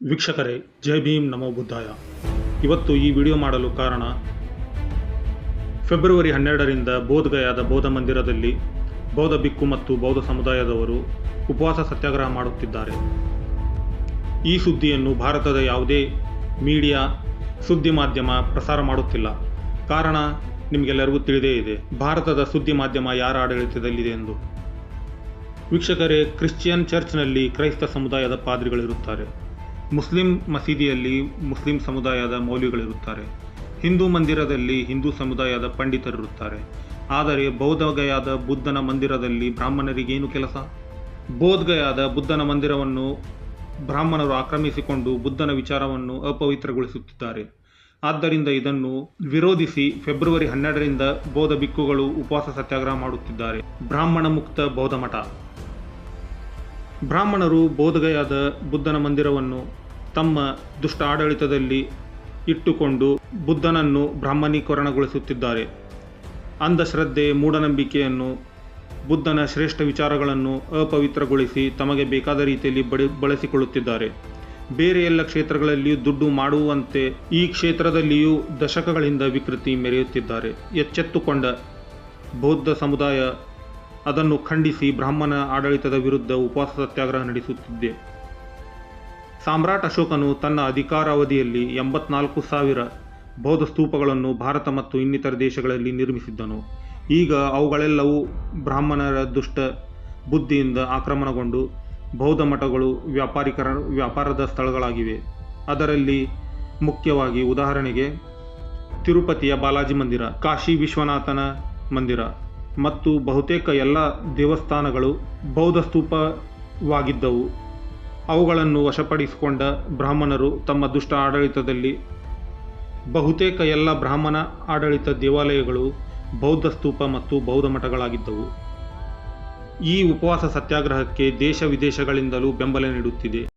ವೀಕ್ಷಕರೇ, ಜೈ ಭೀಮ್ ನಮೋ ಬುದ್ಧಾಯ. ಇವತ್ತು ಈ ವಿಡಿಯೋ ಮಾಡಲು ಕಾರಣ, ಫೆಬ್ರವರಿ ಹನ್ನೆರಡರಿಂದ ಬೋಧಗಯಾದ ಬೌದ್ಧ ಮಂದಿರದಲ್ಲಿ ಬೌದ್ಧ ಬಿಕ್ಕು ಮತ್ತು ಬೌದ್ಧ ಸಮುದಾಯದವರು ಉಪವಾಸ ಸತ್ಯಾಗ್ರಹ ಮಾಡುತ್ತಿದ್ದಾರೆ. ಈ ಸುದ್ದಿಯನ್ನು ಭಾರತದ ಯಾವುದೇ ಮೀಡಿಯಾ, ಸುದ್ದಿ ಮಾಧ್ಯಮ ಪ್ರಸಾರ ಮಾಡುತ್ತಿಲ್ಲ. ಕಾರಣ ನಿಮಗೆಲ್ಲರಿಗೂ ತಿಳಿದೇ ಇದೆ, ಭಾರತದ ಸುದ್ದಿ ಮಾಧ್ಯಮ ಯಾರ ಆಡಳಿತದಲ್ಲಿದೆ ಎಂದು. ವೀಕ್ಷಕರೇ, ಕ್ರಿಶ್ಚಿಯನ್ ಚರ್ಚ್ನಲ್ಲಿ ಕ್ರೈಸ್ತ ಸಮುದಾಯದ ಪಾದ್ರಿಗಳಿರುತ್ತಾರೆ. ಮುಸ್ಲಿಂ ಮಸೀದಿಯಲ್ಲಿ ಮುಸ್ಲಿಂ ಸಮುದಾಯದ ಮೌಲ್ಯಗಳಿರುತ್ತಾರೆ. ಹಿಂದೂ ಮಂದಿರದಲ್ಲಿ ಹಿಂದೂ ಸಮುದಾಯದ ಪಂಡಿತರಿರುತ್ತಾರೆ. ಆದರೆ ಬೌದ್ಧಗಯಾದ ಬುದ್ಧನ ಮಂದಿರದಲ್ಲಿ ಬ್ರಾಹ್ಮಣರಿಗೇನು ಕೆಲಸ? ಬೋಧ್ಗಯಾದ ಬುದ್ಧನ ಮಂದಿರವನ್ನು ಬ್ರಾಹ್ಮಣರು ಆಕ್ರಮಿಸಿಕೊಂಡು ಬುದ್ಧನ ವಿಚಾರವನ್ನು ಅಪವಿತ್ರಗೊಳಿಸುತ್ತಿದ್ದಾರೆ. ಆದ್ದರಿಂದ ಇದನ್ನು ವಿರೋಧಿಸಿ ಫೆಬ್ರವರಿ ಹನ್ನೆರಡರಿಂದ ಬೋಧ ಬಿಕ್ಕುಗಳು ಉಪವಾಸ ಸತ್ಯಾಗ್ರಹ ಮಾಡುತ್ತಿದ್ದಾರೆ. ಬ್ರಾಹ್ಮಣ ಮುಕ್ತ ಬೌದ್ಧ ಮಠ. ಬ್ರಾಹ್ಮಣರು ಬೋಧಗಯಾದ ಬುದ್ಧನ ಮಂದಿರವನ್ನು ತಮ್ಮ ದುಷ್ಟ ಆಡಳಿತದಲ್ಲಿ ಇಟ್ಟುಕೊಂಡು ಬುದ್ಧನನ್ನು ಬ್ರಾಹ್ಮಣೀಕರಣಗೊಳಿಸುತ್ತಿದ್ದಾರೆ. ಅಂಧಶ್ರದ್ಧೆ ಮೂಢನಂಬಿಕೆಯನ್ನು, ಬುದ್ಧನ ಶ್ರೇಷ್ಠ ವಿಚಾರಗಳನ್ನು ಅಪವಿತ್ರಗೊಳಿಸಿ ತಮಗೆ ಬೇಕಾದ ರೀತಿಯಲ್ಲಿ ಬಡಿ, ಬಳಸಿಕೊಳ್ಳುತ್ತಿದ್ದಾರೆ. ಬೇರೆ ಎಲ್ಲ ಕ್ಷೇತ್ರಗಳಲ್ಲಿಯೂ ದುಡ್ಡು ಮಾಡುವಂತೆ ಈ ಕ್ಷೇತ್ರದಲ್ಲಿಯೂ ದಶಕಗಳಿಂದ ವಿಕೃತಿ ಮೆರೆಯುತ್ತಿದ್ದಾರೆ. ಎಚ್ಚೆತ್ತುಕೊಂಡ ಬೌದ್ಧ ಸಮುದಾಯ ಅದನ್ನು ಖಂಡಿಸಿ ಬ್ರಾಹ್ಮಣ ಆಡಳಿತದ ವಿರುದ್ಧ ಉಪವಾಸ ಸತ್ಯಾಗ್ರಹ ನಡೆಸುತ್ತಿದೆ. ಸಾಮ್ರಾಟ್ ಅಶೋಕನು ತನ್ನ ಅಧಿಕಾರಾವಧಿಯಲ್ಲಿ ಎಂಬತ್ನಾಲ್ಕು ಸಾವಿರ ಬೌದ್ಧ ಸ್ತೂಪಗಳನ್ನು ಭಾರತ ಮತ್ತು ಇನ್ನಿತರ ದೇಶಗಳಲ್ಲಿ ನಿರ್ಮಿಸಿದ್ದನು. ಈಗ ಅವುಗಳೆಲ್ಲವೂ ಬ್ರಾಹ್ಮಣರ ದುಷ್ಟ ಬುದ್ಧಿಯಿಂದ ಆಕ್ರಮಣಗೊಂಡು ಬೌದ್ಧ ಮಠಗಳು ವ್ಯಾಪಾರಿಕರ ವ್ಯಾಪಾರದ ಸ್ಥಳಗಳಾಗಿವೆ. ಅದರಲ್ಲಿ ಮುಖ್ಯವಾಗಿ ಉದಾಹರಣೆಗೆ ತಿರುಪತಿಯ ಬಾಲಾಜಿ ಮಂದಿರ, ಕಾಶಿ ವಿಶ್ವನಾಥನ ಮಂದಿರ ಮತ್ತು ಬಹುತೇಕ ಎಲ್ಲ ದೇವಸ್ಥಾನಗಳು ಬೌದ್ಧ ಸ್ತೂಪವಾಗಿದ್ದವು ಅವುಗಳನ್ನು ವಶಪಡಿಸಿಕೊಂಡ ಬ್ರಾಹ್ಮಣರು ತಮ್ಮ ದುಷ್ಟ ಆಡಳಿತದಲ್ಲಿ ಬಹುತೇಕ ಎಲ್ಲ ಬ್ರಾಹ್ಮಣ ಆಡಳಿತ ದೇವಾಲಯಗಳು ಬೌದ್ಧ ಸ್ತೂಪ ಮತ್ತು ಬೌದ್ಧ ಮಠಗಳಾಗಿದ್ದವು. ಈ ಉಪವಾಸ ಸತ್ಯಾಗ್ರಹಕ್ಕೆ ದೇಶ ವಿದೇಶಗಳಿಂದಲೂ ಬೆಂಬಲ ನೀಡುತ್ತಿದೆ.